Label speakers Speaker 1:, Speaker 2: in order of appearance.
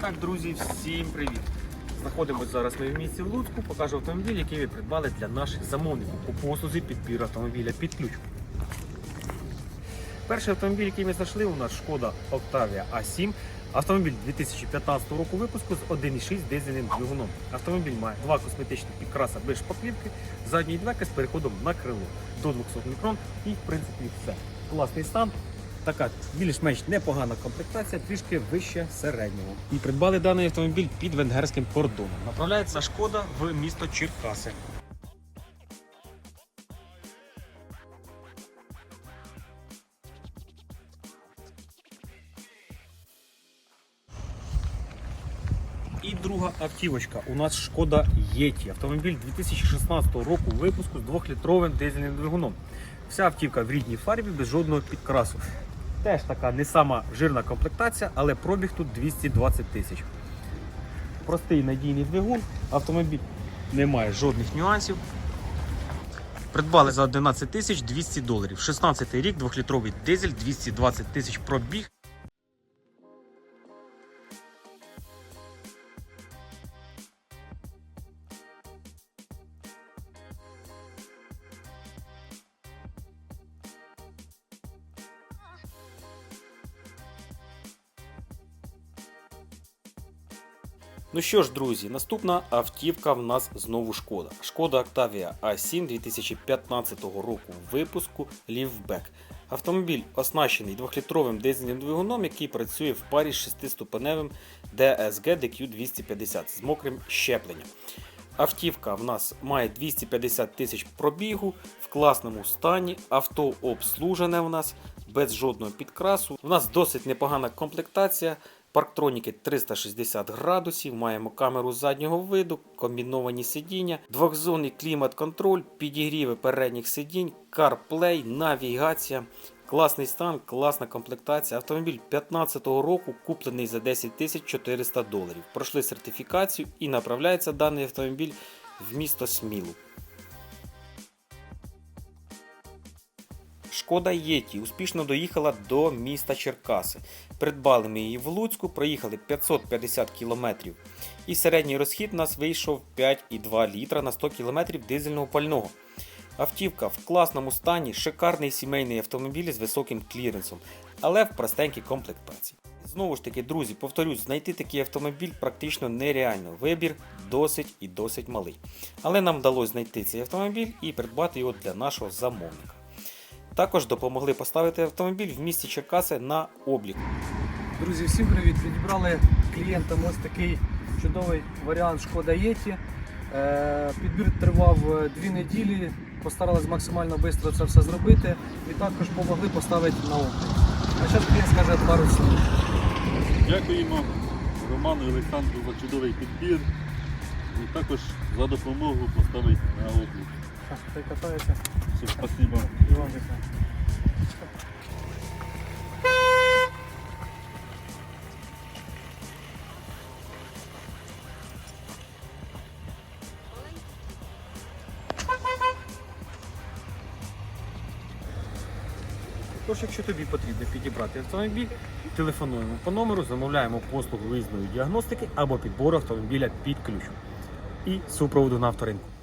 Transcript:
Speaker 1: Так, друзі, всім привіт! Знаходимося зараз ми в місті в Луцьку. Покажу автомобіль, який ми придбали для наших замовників по послузі підбір автомобіля під ключ. Перший автомобіль, який ми знайшли, у нас шкода Octavia A7. Автомобіль 2015 року випуску з 1,6 дизельним двигуном. Автомобіль має два косметичні підкраса без шпаклівки, задньої дверки з переходом на крило до 200 мікрон і в принципі все. Класний стан, така більш-менш непогана комплектація, трішки вище середнього. І придбали даний автомобіль під венгерським кордоном. Направляється шкода в місто Черкаси. І друга автівочка. У нас шкода Єті. Автомобіль 2016 року випуску з 2-літровим дизельним двигуном. Вся автівка в рідній фарбі без жодного підкрасу. Теж така не сама жирна комплектація, але пробіг тут 220 тисяч. Простий надійний двигун, автомобіль не має жодних нюансів. Придбали за 11 тисяч 200 доларів. 16 рік, 2-літровий дизель, 220 тисяч пробіг. Ну що ж, друзі, наступна автівка в нас знову шкода. Шкода Octavia A7 2015 року випуску Liftback. Автомобіль оснащений 2-літровим дизельним двигуном, який працює в парі з 6-ступеневим DSG DQ250 з мокрим щепленням. Автівка в нас має 250 тисяч пробігу в класному стані. Авто обслужене в нас без жодного підкрасу. У нас досить непогана комплектація. Парктроніки 360 градусів, маємо камеру заднього виду, комбіновані сидіння, двохзонний клімат-контроль, підігріви передніх сидінь, CarPlay, навігація. Класний стан, класна комплектація. Автомобіль 2015 року куплений за 10 400 доларів. Пройшли сертифікацію і направляється даний автомобіль в місто Смілу. Шкода Єті успішно доїхала до міста Черкаси. Придбали ми її в Луцьку, проїхали 550 км. І середній розхід у нас вийшов 5,2 літра на 100 км дизельного пального. Автівка в класному стані, шикарний сімейний автомобіль з високим кліренсом, але в простенькій комплектації. Знову ж таки, друзі, повторюсь, знайти такий автомобіль практично нереально. Вибір досить і досить малий. Але нам вдалося знайти цей автомобіль і придбати його для нашого замовника. Також допомогли поставити автомобіль в місті Черкаси на облік.
Speaker 2: Друзі, всім привіт! Відібрали клієнтам ось такий чудовий варіант Шкода Єті. Е, Підбір тривав е, дві неділі, постарались максимально швидко це все зробити і також допомогли поставити на облік. А зараз клієнт скаже пару слів.
Speaker 3: Дякуємо Роману і Олександру за чудовий підбір і також за допомогу поставити на облік.
Speaker 2: Так, Хай катається
Speaker 3: Все, спасибо.
Speaker 2: і вам.
Speaker 1: Тож, якщо тобі потрібно підібрати автомобіль, телефонуємо по номеру, замовляємо послугу виїзної діагностики або підбору автомобіля під ключ і супроводу на авторинку.